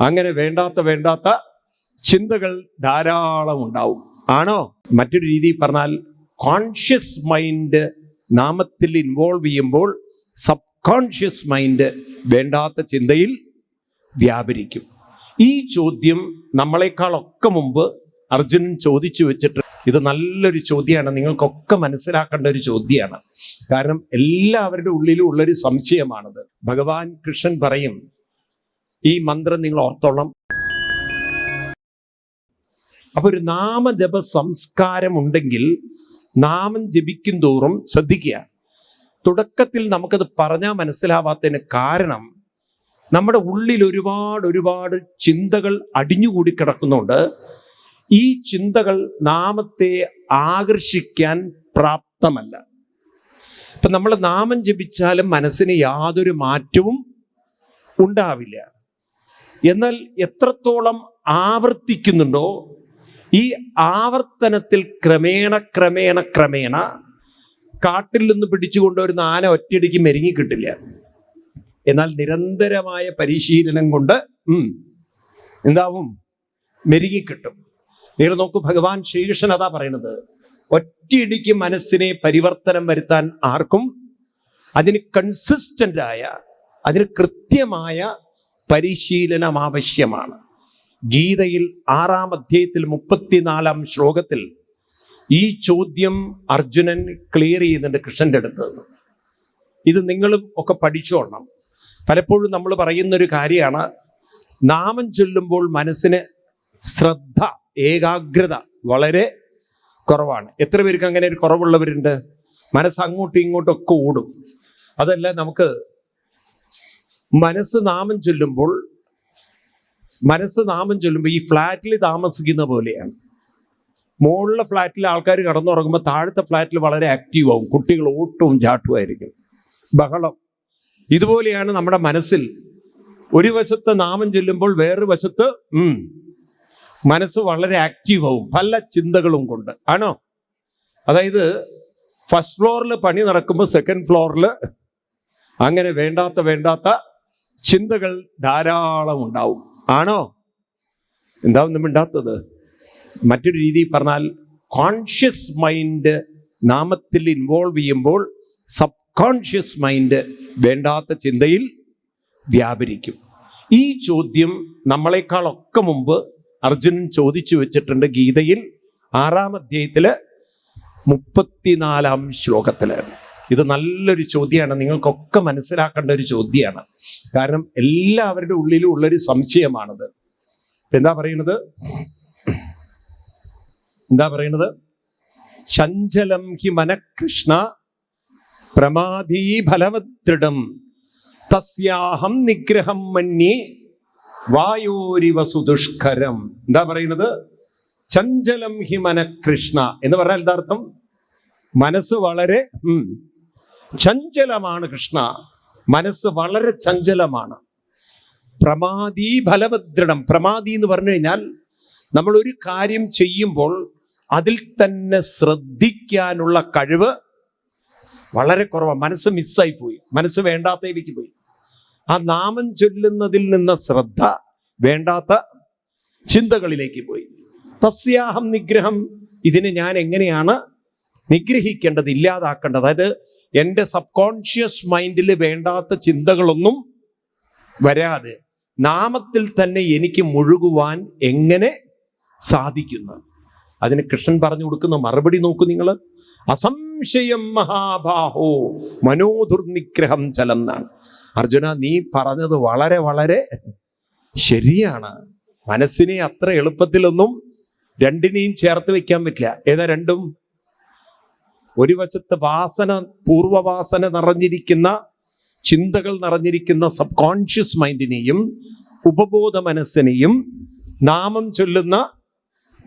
അങ്ങനെ വേണ്ടാത്ത വേണ്ടാത്ത ചിന്തകൾ ധാരാളം ഉണ്ടാവും. ആണോ? മറ്റൊരു രീതിയിൽ പറഞ്ഞാൽ കോൺഷ്യസ് മൈൻഡ് നാമത്തിൽ ഇൻവോൾവ് ചെയ്യുമ്പോൾ സബ് കോൺഷ്യസ് മൈൻഡ് വേണ്ടാത്ത ചിന്തയിൽ വ്യാപരിക്കും. ഈ ചോദ്യം നമ്മളെക്കാളൊക്കെ മുമ്പ് അർജുനൻ ചോദിച്ചു വെച്ചിട്ട് ഇത് നല്ലൊരു ചോദ്യമാണ്. നിങ്ങൾക്കൊക്കെ മനസ്സിലാക്കേണ്ട ഒരു ചോദ്യമാണ്. കാരണം എല്ലാവരുടെ ഉള്ളിലും ഉള്ളൊരു സംശയമാണത്. ഭഗവാൻ കൃഷ്ണൻ പറയും ഈ മന്ത്രം നിങ്ങൾ ഓർത്തോളം. അപ്പൊ ഒരു നാമജപ സംസ്കാരം ഉണ്ടെങ്കിൽ നാമം ജപിക്കും തോറും ശ്രദ്ധിക്കുക. തുടക്കത്തിൽ നമുക്കത് പറഞ്ഞാൽ മനസ്സിലാവാത്തതിന് കാരണം നമ്മുടെ ഉള്ളിൽ ഒരുപാട് ഒരുപാട് ചിന്തകൾ അടിഞ്ഞുകൂടി കിടക്കുന്നുണ്ട്. ഈ ചിന്തകൾ നാമത്തെ ആകർഷിക്കാൻ പ്രാപ്തമല്ല. ഇപ്പൊ നമ്മൾ നാമം ജപിച്ചാലും മനസ്സിന് യാതൊരു മാറ്റവും ഉണ്ടാവില്ല. എന്നാൽ എത്രത്തോളം ആവർത്തിക്കുന്നുണ്ടോ ഈ ആവർത്തനത്തിൽ ക്രമേണ ക്രമേണ ക്രമേണ കാട്ടിൽ നിന്ന് പിടിച്ചുകൊണ്ട് ഒരു ആന ഒറ്റയടിക്ക് മെരുങ്ങി കിട്ടില്ല. എന്നാൽ നിരന്തരമായ പരിശീലനം കൊണ്ട് എന്താവും? മെരുങ്ങിക്കിട്ടും നിങ്ങൾ നോക്കൂ ഭഗവാൻ ശ്രീകൃഷ്ണൻ അതാ പറയുന്നത് ഒറ്റയിടിക്ക് മനസ്സിനെ പരിവർത്തനം വരുത്താൻ ആർക്കും അതിന് കൺസിസ്റ്റന്റ് ആയ അതിന് കൃത്യമായ പരിശീലനം ആവശ്യമാണ്. ഗീതയിൽ ആറാം അധ്യായത്തിൽ മുപ്പത്തിനാലാം ശ്ലോകത്തിൽ ഈ ചോദ്യം അർജുനൻ ക്ലിയർ ചെയ്യുന്നുണ്ട് കൃഷ്ണന്റെ അടുത്ത് ഇത് നിങ്ങളും ഒക്കെ പഠിച്ചോണം പലപ്പോഴും നമ്മൾ പറയുന്നൊരു കാര്യമാണ് നാമം ചൊല്ലുമ്പോൾ മനസ്സിന് ശ്രദ്ധ ഏകാഗ്രത വളരെ കുറവാണ്. എത്ര പേർക്ക് അങ്ങനെ ഒരു കുറവുള്ളവരുണ്ട്? മനസ്സ് അങ്ങോട്ടും ഇങ്ങോട്ടും ഒക്കെ ഓടും. അതല്ല നമുക്ക് മനസ്സ് നാമം ചൊല്ലുമ്പോൾ മനസ്സ് നാമം ചൊല്ലുമ്പോൾ ഈ ഫ്ലാറ്റിൽ താമസിക്കുന്ന പോലെയാണ്. മുകളിലെ ഫ്ലാറ്റിൽ ആൾക്കാർ കടന്നുറങ്ങുമ്പോൾ താഴത്തെ ഫ്ലാറ്റിൽ വളരെ ആക്റ്റീവ് ആവും. കുട്ടികൾ ഓട്ടവും ചാട്ടുമായിരിക്കും ബഹളം. ഇതുപോലെയാണ് നമ്മുടെ മനസ്സിൽ. ഒരു വശത്ത് നാമം ചൊല്ലുമ്പോൾ വേറൊരു വശത്ത് മനസ്സ് വളരെ ആക്റ്റീവ് ആവും. പല ചിന്തകളും കൊണ്ട്. ആണോ? അതായത് ഫസ്റ്റ് ഫ്ലോറിൽ പണി നടക്കുമ്പോൾ സെക്കൻഡ് ഫ്ലോറിൽ അങ്ങനെ വേണ്ടാത്ത വേണ്ടാത്ത ചിന്തകൾ ധാരാളം ഉണ്ടാവും. ആണോ? എന്താവും മിണ്ടാത്തത് മറ്റൊരു രീതിയിൽ പറഞ്ഞാൽ കോൺഷ്യസ് മൈൻഡ് നാമത്തിൽ ഇൻവോൾവ് ചെയ്യുമ്പോൾ സബ് കോൺഷ്യസ് മൈൻഡ് വേണ്ടാത്ത ചിന്തയിൽ വ്യാപരിക്കും. ഈ ചോദ്യം നമ്മളെക്കാളൊക്കെ മുമ്പ് അർജുനൻ ചോദിച്ചു വെച്ചിട്ടുണ്ട് ഗീതയിൽ ആറാം അധ്യായത്തിൽ മുപ്പത്തിനാലാം ശ്ലോകത്തിൽ. ഇത് നല്ലൊരു ചോദ്യമാണ്. നിങ്ങൾക്കൊക്കെ മനസ്സിലാക്കേണ്ട ഒരു ചോദ്യമാണ്. കാരണം എല്ലാവരുടെ ഉള്ളിലും ഉള്ളൊരു സംശയമാണത്. എന്താ പറയുന്നത്? എന്താ പറയുന്നത്? ചഞ്ചലം ഹി മനകൃഷ്ണ പ്രമാധീ ഫലവദൃഢം തസ്യാഹം നിഗ്രഹം മന്യേ വായോരിവ സുദുഷ്കരം. എന്താ പറയുന്നത്? ചഞ്ചലം ഹി മനകൃഷ്ണ എന്ന് പറഞ്ഞാൽ എന്താർത്ഥം മനസ്സ് വളരെ ചഞ്ചലമാണ് കൃഷ്ണ. മനസ്സ് വളരെ ചഞ്ചലമാണ്. പ്രമാദി ഫലഭദ്രണം. പ്രമാദി എന്ന് പറഞ്ഞു കഴിഞ്ഞാൽ നമ്മൾ ഒരു കാര്യം ചെയ്യുമ്പോൾ അതിൽ തന്നെ ശ്രദ്ധിക്കാനുള്ള കഴിവ് വളരെ കുറവാണ് മനസ്സ് മിസ്സായി പോയി. മനസ്സ് വേണ്ടാത്തയിലേക്ക് പോയി. ആ നാമം ചൊല്ലുന്നതിൽ നിന്ന് ശ്രദ്ധ വേണ്ടാത്ത ചിന്തകളിലേക്ക് പോയി. തസ്യാഹം നിഗ്രഹം. ഇതിനെ ഞാൻ എങ്ങനെയാണ് നിഗ്രഹിക്കേണ്ടത് ഇല്ലാതാക്കേണ്ടത്. അതായത് എന്റെ സബ് കോൺഷ്യസ് മൈൻഡിൽ വേണ്ടാത്ത ചിന്തകളൊന്നും വരാതെ നാമത്തിൽ തന്നെ എനിക്ക് മുഴുകുവാൻ എങ്ങനെ സാധിക്കുന്നു? അതിന് കൃഷ്ണൻ പറഞ്ഞു കൊടുക്കുന്ന മറുപടി നോക്കൂ നിങ്ങൾ അസംശയം മഹാബാഹോ മനോദുർനിഗ്രഹം ചലന്നാണ്. അർജുന നീ പറഞ്ഞത് വളരെ വളരെ ശരിയാണ്. മനസ്സിനെ അത്ര എളുപ്പത്തിലൊന്നും രണ്ടിനെയും ചേർത്ത് വെക്കാൻ പറ്റില്ല. ഏതാ രണ്ടും? ഒരു വശത്ത് വാസന പൂർവവാസന നിറഞ്ഞിരിക്കുന്ന ചിന്തകൾ നിറഞ്ഞിരിക്കുന്ന സബ് കോൺഷ്യസ് മൈൻഡിനെയും ഉപബോധ മനസ്സിനെയും നാമം ചൊല്ലുന്ന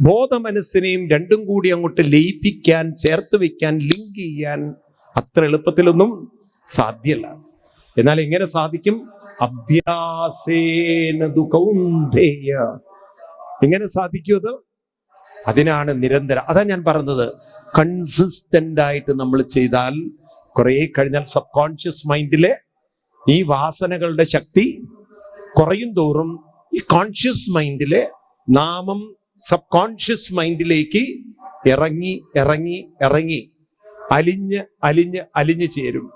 ബോധ മനസ്സിനെയും രണ്ടും കൂടി അങ്ങോട്ട് ലയിപ്പിക്കാൻ ചേർത്ത് വയ്ക്കാൻ ലിങ്ക് ചെയ്യാൻ അത്ര എളുപ്പത്തിലൊന്നും സാധ്യല്ല. എന്നാൽ എങ്ങനെ സാധിക്കും? അഭ്യാസേന ദുഃഖേയ എങ്ങനെ സാധിക്കും അത്? അതിനാണ് നിരന്തരം അതാ ഞാൻ പറഞ്ഞത് കൺസിസ്റ്റന്റ് ആയിട്ട് നമ്മൾ ചെയ്താൽ കുറെ കഴിഞ്ഞാൽ സബ് കോൺഷ്യസ് മൈൻഡിലെ ഈ വാസനകളുടെ ശക്തി കുറയും തോറും ഈ കോൺഷ്യസ് മൈൻഡിലെ നാമം സബ് കോൺഷ്യസ് മൈൻഡിലേക്ക് ഇറങ്ങി ഇറങ്ങി ഇറങ്ങി അലിഞ്ഞ് അലിഞ്ഞ് അലിഞ്ഞ് ചേരും.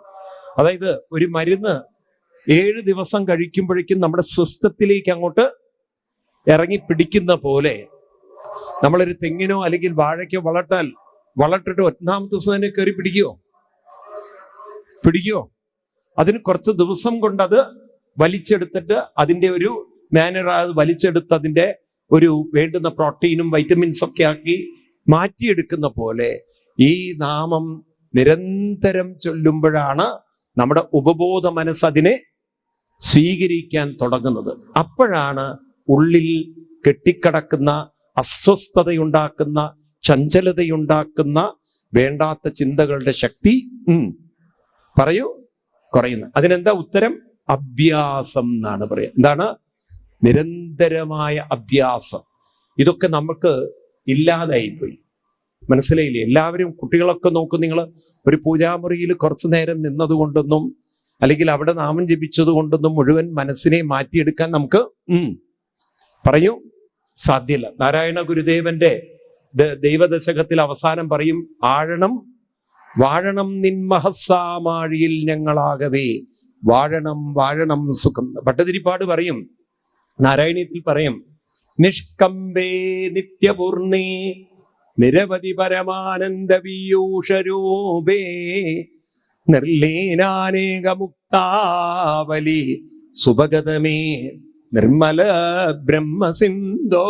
അതായത് ഒരു മരുന്ന് ഏഴ് ദിവസം കഴിക്കുമ്പോഴേക്കും നമ്മുടെ സിസ്റ്റത്തിലേക്ക് അങ്ങോട്ട് ഇറങ്ങി പിടിക്കുന്ന പോലെ നമ്മളൊരു തെങ്ങിനോ അല്ലെങ്കിൽ വാഴയ്ക്കോ വളർത്താൽ വളർത്തിട്ട് ഒന്നാമത്തെ ദിവസം തന്നെ കയറി പിടിക്കുവോ? പിടിക്കുവോ? അതിന് കുറച്ച് ദിവസം കൊണ്ട് അത് വലിച്ചെടുത്തിട്ട് അതിന്റെ ഒരു മാനർ വലിച്ചെടുത്ത് അതിന്റെ ഒരു വേണ്ടുന്ന പ്രോട്ടീനും വൈറ്റമിൻസ് ഒക്കെ ആക്കി മാറ്റിയെടുക്കുന്ന പോലെ ഈ നാമം നിരന്തരം ചൊല്ലുമ്പോഴാണ് നമ്മുടെ ഉപബോധ മനസ്സ് അതിനെ സ്വീകരിക്കാൻ തുടങ്ങുന്നത്. അപ്പോഴാണ് ഉള്ളിൽ കെട്ടിക്കിടക്കുന്ന അസ്വസ്ഥതയുണ്ടാക്കുന്ന ചഞ്ചലതയുണ്ടാക്കുന്ന വേണ്ടാത്ത ചിന്തകളുടെ ശക്തി പറയൂ കുറയുന്നു. അതിനെന്താ ഉത്തരം? അഭ്യാസം എന്നാണ് പറയുക. എന്താണ്? നിരന്തരമായ അഭ്യാസം. ഇതൊക്കെ നമുക്ക് ഇല്ലാതായിപ്പോയി. മനസ്സിലായില്ലേ? എല്ലാവരും കുട്ടികളൊക്കെ നോക്കും നിങ്ങൾ ഒരു പൂജാമുറിയിൽ കുറച്ചു നേരം നിന്നതുകൊണ്ടൊന്നും അല്ലെങ്കിൽ അവിടെ നാമം ജപിച്ചത് കൊണ്ടൊന്നും മുഴുവൻ മനസ്സിനെ മാറ്റിയെടുക്കാൻ നമുക്ക് പറയൂ സാധ്യല്ല. നാരായണ ഗുരുദേവന്റെ ദൈവദശകത്തിൽ അവസാനം പറയും ആഴണം വാഴണം നിൻ ഞങ്ങളാകവേ. വാഴണം വാഴണം സുഖം. ഭട്ടതിരിപ്പാട് പറയും നാരായണീയത്തിൽ പറയും നിഷ്കമ്പേ നിത്യപൂർണേ നിരവധി പരമാനന്ദ പീയൂഷരൂപേ നിർലീനാനേകമുക്താവലി സുഭഗതമേ നിർമ്മല ബ്രഹ്മസിന്ധോ.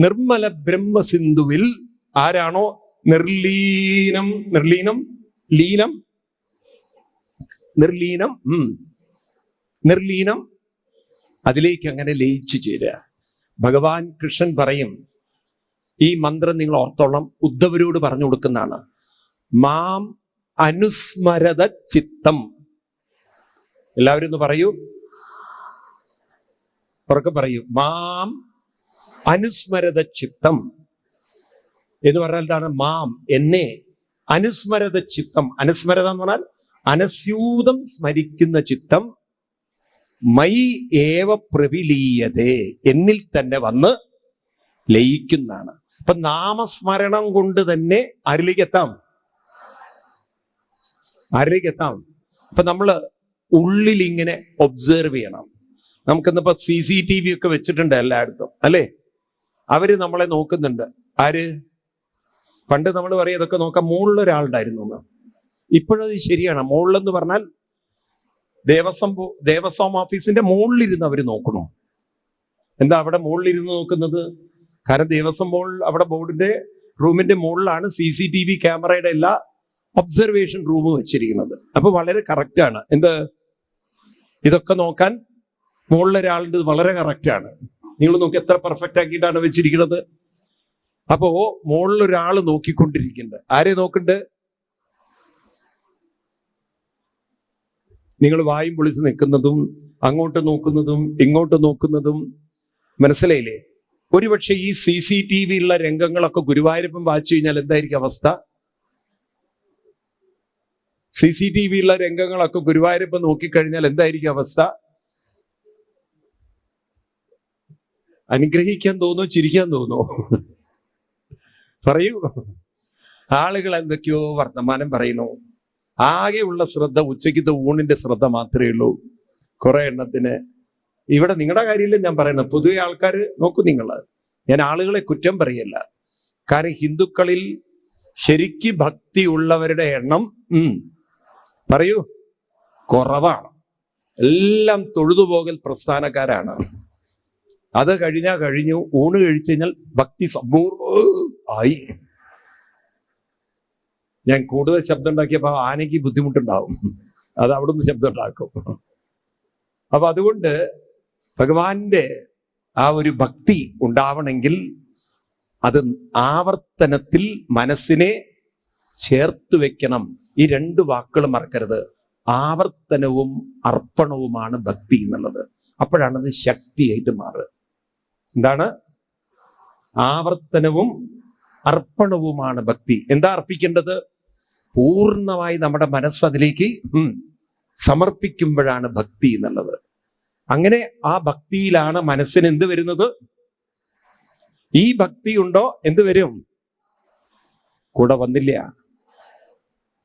നിർമ്മല ബ്രഹ്മസിന്ധുവിൽ ആരാണോ? നിർലീനം നിർലീനം ലീനം. നിർലീനം. നിർലീനം. അതിലേക്ക് അങ്ങനെ ലയിച്ചു ചേരുക. ഭഗവാൻ കൃഷ്ണൻ പറയും ഈ മന്ത്രം നിങ്ങൾ ഓർത്തോളം ഉദ്ധവരോട് പറഞ്ഞു കൊടുക്കുന്നതാണ്. മാം അനുസ്മരത ചിത്തം. എല്ലാവരും ഒന്ന് പറയൂ. ഉറക്കെ പറയൂ. മാം അനുസ്മരത ചിത്തം എന്ന് പറഞ്ഞാൽ എന്താണ്? മാം എന്നെ അനുസ്മരത ചിത്തം അനുസ്മരത എന്ന് പറഞ്ഞാൽ അനസ്യൂതം സ്മരിക്കുന്ന ചിത്തം. മൈ ഏവ പ്രവിലീയതേ എന്നിൽ തന്നെ വന്ന് ലയിക്കുന്നതാണ്. അപ്പൊ നാമസ്മരണം കൊണ്ട് തന്നെ ആരിലേക്ക് എത്താം? ആരിലേക്ക് എത്താം? അപ്പൊ നമ്മൾ ഉള്ളിൽ ഇങ്ങനെ ഒബ്സേർവ് ചെയ്യണം. നമുക്കിന്നിപ്പോ സി സി ടി വി ഒക്കെ വെച്ചിട്ടുണ്ട് എല്ലായിടത്തും അല്ലേ? അവർ നമ്മളെ നോക്കുന്നുണ്ട്. ആര്? പണ്ട് നമ്മൾ പറയും ഇതൊക്കെ നോക്കാൻ മുകളിലൊരാളുണ്ടായിരുന്നു എന്ന്. ഇപ്പോഴത് ശരിയാണ്. മുകളിലെന്ന് പറഞ്ഞാൽ ദേവസ്വം ദേവസ്വം ഓഫീസിന്റെ മുകളിലിരുന്ന് അവർ നോക്കണോ. എന്താ അവിടെ മുകളിലിരുന്ന് നോക്കുന്നത്? കാരണം ദേവസ്വം ബോർഡ് അവിടെ ബോർഡിന്റെ റൂമിന്റെ മുകളിലാണ് സി സി ടി വി ക്യാമറയുടെ എല്ലാ ഒബ്സർവേഷൻ റൂം വെച്ചിരിക്കുന്നത്. അപ്പൊ വളരെ കറക്റ്റ് ആണ്. എന്ത്? ഇതൊക്കെ നോക്കാൻ മുകളിലൊരാളുടെ വളരെ കറക്റ്റ് ആണ്. നിങ്ങൾ നോക്കി എത്ര പെർഫെക്റ്റ് ആക്കിയിട്ടാണ് വെച്ചിരിക്കുന്നത്. അപ്പോ മുകളിൽ ഒരാൾ നോക്കിക്കൊണ്ടിരിക്കുന്നുണ്ട്. ആരെ നോക്കണ്ട് നിങ്ങൾ വായും പൊളിച്ച് നിൽക്കുന്നതും അങ്ങോട്ട് നോക്കുന്നതും ഇങ്ങോട്ട് നോക്കുന്നതും മനസ്സിലായില്ലേ? ഒരുപക്ഷെ ഈ സി സി ടി വി ഉള്ള രംഗങ്ങളൊക്കെ ഗുരുവായൂരപ്പം വായിച്ചു കഴിഞ്ഞാൽ എന്തായിരിക്കും അവസ്ഥ? സി സി ടി വി ഉള്ള രംഗങ്ങളൊക്കെ ഗുരുവായൂരപ്പം നോക്കിക്കഴിഞ്ഞാൽ എന്തായിരിക്കും അവസ്ഥ? അനുഗ്രഹിക്കാൻ തോന്നോ ചിരിക്കാൻ തോന്നോ പറയൂ. ആളുകൾ എന്തൊക്കെയോ വർത്തമാനം പറയുന്നു. ആകെയുള്ള ശ്രദ്ധ ഉച്ചയ്ക്കത്തെ ഊണിന്റെ ശ്രദ്ധ മാത്രമേ ഉള്ളൂ. കുറെ എണ്ണത്തിന്. ഇവിടെ നിങ്ങളുടെ കാര്യമില്ല ഞാൻ പറയുന്നത് പൊതുവെ ആൾക്കാർ നോക്കൂ നിങ്ങൾ. ഞാൻ ആളുകളെ കുറ്റം പറയല്ല. കാരണം ഹിന്ദുക്കളിൽ ശരിക്ക് ഭക്തി ഉള്ളവരുടെ എണ്ണം ഉം, പറയൂ കുറവാണ്. എല്ലാം തൊഴുതുപോകൽ പ്രസ്ഥാനക്കാരാണ്. അത് കഴിഞ്ഞാൽ കഴിഞ്ഞു. ഊണ് കഴിച്ചു കഴിഞ്ഞാൽ ഭക്തി സമ്പൂർണ ആയി. ഞാൻ കൂടുതൽ ശബ്ദം ഉണ്ടാക്കിയപ്പോൾ ആനയ്ക്ക് ബുദ്ധിമുട്ടുണ്ടാവും. അത് അവിടുന്ന് ശബ്ദം ഉണ്ടാക്കും. അപ്പൊ അതുകൊണ്ട് ഭഗവാന്റെ ആ ഒരു ഭക്തി ഉണ്ടാവണമെങ്കിൽ അത് ആവർത്തനത്തിൽ മനസ്സിനെ ചേർത്ത് വെക്കണം. ഈ രണ്ട് വാക്കുകൾ മറക്കരുത്. ആവർത്തനവും അർപ്പണവുമാണ് ഭക്തി എന്നുള്ളത്. അപ്പോഴാണത് ശക്തിയായിട്ട് മാറുക. എന്താണ്? ആവർത്തനവും അർപ്പണവുമാണ് ഭക്തി. എന്താ അർപ്പിക്കേണ്ടത്? പൂർണമായി നമ്മുടെ മനസ്സ് അതിലേക്ക് സമർപ്പിക്കുമ്പോഴാണ് ഭക്തി എന്നുള്ളത്. അങ്ങനെ ആ ഭക്തിയിലാണ് മനസ്സിന് എന്ത് വരുന്നത്? ഈ ഭക്തി ഉണ്ടോ? എന്ത് വരും? കൂടെ വന്നില്ല.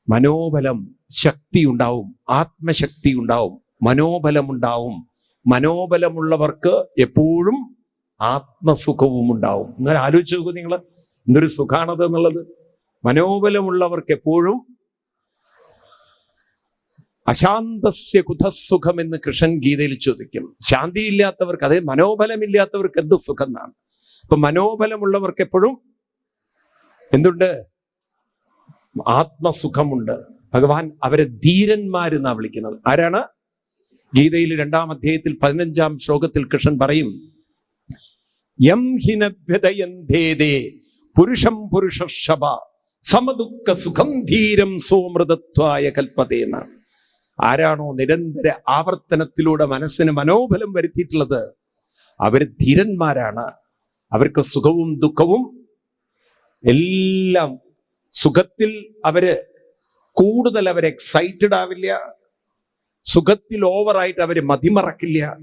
മനോബലം ശക്തി ഉണ്ടാവും ആത്മശക്തി ഉണ്ടാവും മനോബലം ഉണ്ടാവും. മനോബലമുള്ളവർക്ക് എപ്പോഴും ആത്മസുഖവും ഉണ്ടാവും. എന്നാൽ ആലോചിച്ച് നോക്കൂ നിങ്ങൾ എന്തൊരു സുഖാണത് എന്നുള്ളത്. മനോബലമുള്ളവർക്ക് എപ്പോഴും അശാന്തസ്യ കുതസുഖം എന്ന് കൃഷ്ണൻ ഗീതയിൽ ചോദിക്കും. ശാന്തിയില്ലാത്തവർക്ക് അതായത് മനോബലമില്ലാത്തവർക്ക് എന്ത് സുഖം എന്നാണ്. അപ്പൊ മനോബലമുള്ളവർക്ക് എപ്പോഴും എന്തുണ്ട്? ആത്മസുഖമുണ്ട്. ഭഗവാൻ അവരെ ധീരന്മാരെന്നാണ് വിളിക്കുന്നത്. ആരാണ്? ഗീതയിൽ രണ്ടാം അധ്യായത്തിൽ പതിനഞ്ചാം ശ്ലോകത്തിൽ കൃഷ്ണൻ പറയും ഹിനഭ്യതയന്തേതേ പുരുഷം പുരുഷ സമദുഃഖ സുഖം ധീരം സോമൃതത്വായ കൽപ്പതേന്ന് ആരാണോ നിരന്തര ആവർത്തനത്തിലൂടെ മനസ്സിന് മനോബലം വരുത്തിയിട്ടുള്ളത് അവർ ധീരന്മാരാണ്. അവർക്ക് സുഖവും ദുഃഖവും എല്ലാം സുഖത്തിൽ അവർ കൂടുതൽ അവർ എക്സൈറ്റഡ് ആവില്ല. സുഖത്തിൽ ഓവറായിട്ട് അവർ മതിമറക്കില്ല.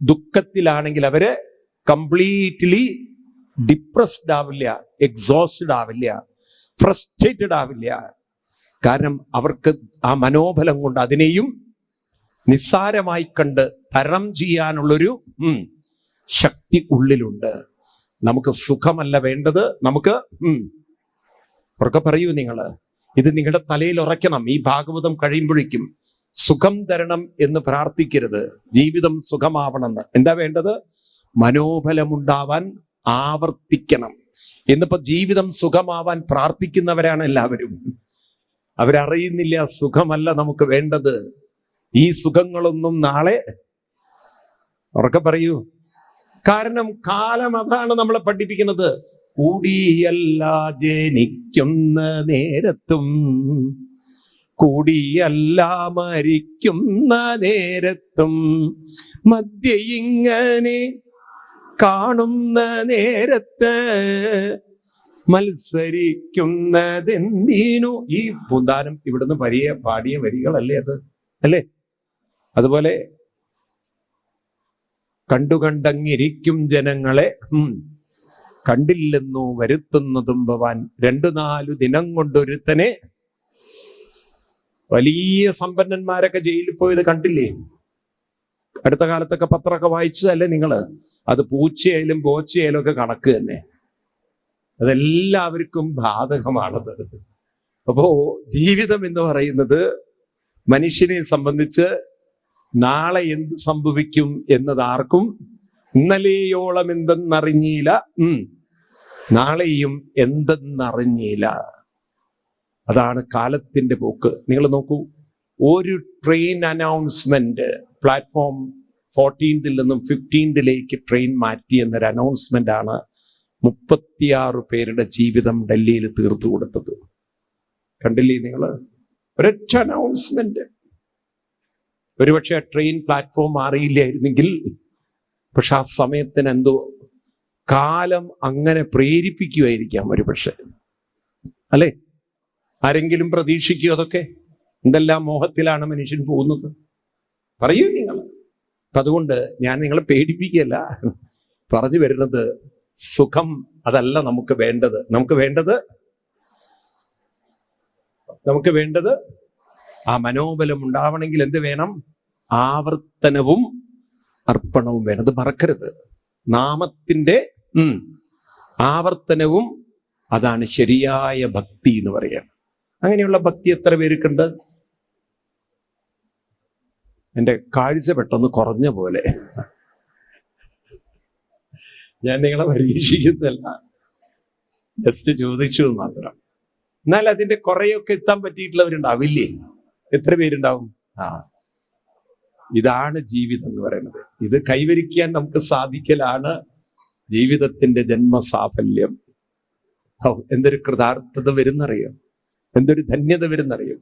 ദുഃഖത്തിലാണെങ്കിൽ അവർ കംപ്ലീറ്റ്ലി ഡിപ്രസ്ഡ് ആവില്ല എക്സോസ്റ്റഡ് ആവില്ല ഫ്രസ്ട്രേറ്റഡ് ആവില്ല. കാരണം അവർക്ക് ആ മനോബലം കൊണ്ട് അതിനെയും നിസ്സാരമായി കണ്ട് തരണം ചെയ്യാനുള്ളൊരു ശക്തി ഉള്ളിലുണ്ട്. നമുക്ക് സുഖമല്ല വേണ്ടത് നമുക്ക് ഉറക്കെ പറയൂ നിങ്ങൾ ഇത് നിങ്ങളുടെ തലയിൽ ഉറയ്ക്കണം ഈ ഭാഗവതം കഴിയുമ്പോഴേക്കും. സുഖം തരണം എന്ന് പ്രാർത്ഥിക്കരുത് ജീവിതം സുഖമാവണമെന്ന് എന്താ വേണ്ടത്? മനോബലമുണ്ടാവാൻ ആവർത്തിക്കണം. എന്നിപ്പോ ജീവിതം സുഖമാവാൻ പ്രാർത്ഥിക്കുന്നവരാണ് എല്ലാവരും. അവരറിയുന്നില്ല സുഖമല്ല നമുക്ക് വേണ്ടത്. ഈ സുഖങ്ങളൊന്നും നാളെ ഉറക്കെ പറയൂ. കാരണം കാലം അതാണ് നമ്മളെ പഠിപ്പിക്കുന്നത്. കൂടിയല്ല ജനിക്കുന്ന നേരത്തും കൂടിയല്ല മരിക്കുന്ന നേരത്തും മദ്യ ഇങ്ങനെ കാണുന്ന നേരത്ത് മത്സരിക്കുന്നതെന്തിനു? ഈ പൂന്താനം ഇവിടുന്ന് പരിയ പാടിയ വരികളല്ലേ അത്? അല്ലേ? അതുപോലെ കണ്ടുകണ്ടങ്ങിരിക്കും ജനങ്ങളെ. കണ്ടില്ലെന്നു വരുത്തുന്നതും ഭവാൻ രണ്ടു നാലു ദിനം കൊണ്ടൊരുത്തനെ. വലിയ സമ്പന്നന്മാരൊക്കെ ജയിലിൽ പോയത് കണ്ടില്ലേ? അടുത്ത കാലത്തൊക്കെ പത്രമൊക്കെ വായിച്ചതല്ലേ നിങ്ങൾ അത് പൂച്ചയായാലും പോച്ചയായാലും ഒക്കെ കണക്ക് തന്നെ. അതെല്ലാവർക്കും ബാധകമാണത്. അപ്പോ ജീവിതം എന്ന് പറയുന്നത് മനുഷ്യനെ സംബന്ധിച്ച് നാളെ എന്ത് സംഭവിക്കും എന്നത് ആർക്കും ഇന്നലെയോളം എന്തെന്നറിഞ്ഞില്ല. ഉം. നാളെയും എന്തെന്നറിഞ്ഞില്ല. അതാണ് കാലത്തിന്റെ പോക്ക്. നിങ്ങൾ നോക്കൂ ഒരു ട്രെയിൻ അനൗൺസ്മെന്റ് പ്ലാറ്റ്ഫോം ഫോർട്ടീൻതിൽ നിന്നും ഫിഫ്റ്റീൻതിലേക്ക് ട്രെയിൻ മാറ്റി എന്നൊരു അനൗൺസ്മെന്റ് ആണ് മുപ്പത്തിയാറ് പേരുടെ ജീവിതം ഡൽഹിയിൽ തീർത്തു കൊടുത്തത്. കണ്ടില്ലേ നിങ്ങൾ? ഒരൊറ്റ അനൗൺസ്മെന്റ് ഒരുപക്ഷെ ട്രെയിൻ പ്ലാറ്റ്ഫോം മാറിയില്ലായിരുന്നെങ്കിൽ പക്ഷെ ആ സമയത്തിന് എന്തോ കാലം അങ്ങനെ പ്രേരിപ്പിക്കുമായിരിക്കാം ഒരുപക്ഷെ. അല്ലേ? ആരെങ്കിലും പ്രതീക്ഷിക്കൂ അതൊക്കെ? എന്തെല്ലാം മോഹത്തിലാണ് മനുഷ്യൻ പോകുന്നത്? പറയൂ നിങ്ങൾ. അപ്പൊ അതുകൊണ്ട് ഞാൻ നിങ്ങളെ പേടിപ്പിക്കുകയല്ല. പറഞ്ഞു വരുന്നത് സുഖം അതല്ല നമുക്ക് വേണ്ടത്. നമുക്ക് വേണ്ടത് നമുക്ക് വേണ്ടത് ആ മനോബലം ഉണ്ടാവണമെങ്കിൽ എന്ത് വേണം? ആവർത്തനവും അർപ്പണവും വേണം. അത് മറക്കരുത്. നാമത്തിന്റെ ഉം, ആവർത്തനവും അതാണ് ശരിയായ ഭക്തി എന്ന് പറയുക. അങ്ങനെയുള്ള ഭക്തി എത്ര പേർക്കുണ്ട്? എന്റെ കാഴ്ച പെട്ടെന്ന് കുറഞ്ഞ പോലെ. ഞാൻ നിങ്ങളെ പരീക്ഷിക്കുന്നില്ല ജസ്റ്റ് ചോദിച്ചു മാത്രം. എന്നാൽ അതിന്റെ കുറേയൊക്കെ എത്താൻ പറ്റിയിട്ടുള്ളവരുണ്ടാവില്ലേ? എത്ര പേരുണ്ടാവും? ആ. ഇതാണ് ജീവിതം എന്ന് പറയുന്നത്. ഇത് കൈവരിക്കാൻ നമുക്ക് സാധിക്കലാണ് ജീവിതത്തിന്റെ ജന്മസാഫല്യം. എന്തൊരു കൃതാർത്ഥത വരുന്നറിയോ? എന്തൊരു ധന്യത വരുന്നറിയോ?